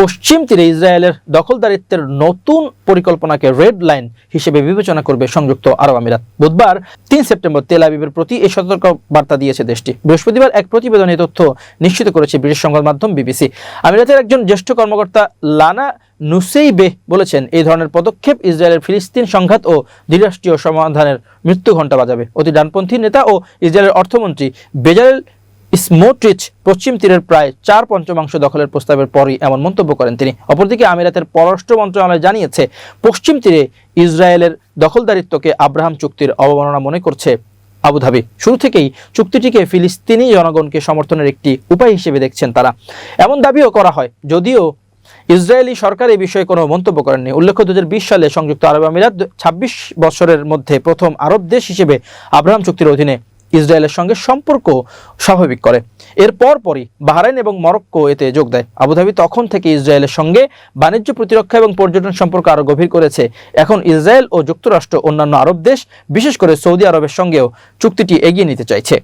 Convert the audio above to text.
পশ্চিম তীরে ইসরায়েলের দখলদারিত্বের নতুন পরিকল্পনাকে রেড লাইন হিসেবে বিবেচনা করবে সংযুক্ত আরব আমিরাত। বুধবার তিন সেপ্টেম্বর তেল আবিবের প্রতি এই সতর্ক বার্তা দিয়েছে দেশটি। বৃহস্পতিবার এক প্রতিবেদনে তথ্য নিশ্চিত করেছে ব্রিটিশ সংবাদ মাধ্যম বিবিসি। আমিরাতের একজন জ্যেষ্ঠ কর্মকর্তা লানা নুসেইবে বলেছেন এই ধরনের পদক্ষেপ ইসরায়েলের ফিলিস্তিন সংঘাত ও দ্বিরাষ্ট্রীয় সমাধানের মৃত্যু ঘণ্টা বাজাবে। অতি ডানপন্থী নেতা ও ইসরায়েলের অর্থমন্ত্রী বেজারেল স্মোট্রিচ পশ্চিম তীরের প্রায় চার পঞ্চমাংশ দখলের প্রস্তাবের পরই এমন মন্তব্য করেন তিনি। অপরদিকে আমিরাতের পররাষ্ট্র মন্ত্রণালয় জানিয়েছে, পশ্চিম তীরে ইসরায়েলের দখলদারিত্বকে আব্রাহাম চুক্তির অবমাননা মনে করছে আবুধাবি। শুরু থেকেই চুক্তিটিকে ফিলিস্তিনি জনগণকে সমর্থনের একটি উপায় হিসেবে দেখছেন তারা। এমন দাবিও করা হয়, যদিও ইসরায়েলি সরকার এই বিষয়ে কোনো মন্তব্য করেননি। উল্লেখ্য দু হাজার বিশ সালে সংযুক্ত আরব আমিরাত ছাব্বিশ বছরের মধ্যে প্রথম আরব দেশ হিসেবে আব্রাহাম চুক্তির অধীনে ইসরায়েলের সঙ্গে সম্পর্ক স্বাভাবিক করে। এর পরপরই বাহরাইন এবং মরক্কো এতে যোগ দেয়। আবুধাবি তখন থেকে ইসরায়েলের সঙ্গে বাণিজ্য প্রতিরক্ষা এবং পর্যটন সম্পর্ক আরও গভীর করেছে। এখন ইসরায়েল ও যুক্তরাষ্ট্র অন্যান্য আরব দেশ, বিশেষ করে সৌদি আরবের সঙ্গেও চুক্তিটি এগিয়ে নিতে চাইছে।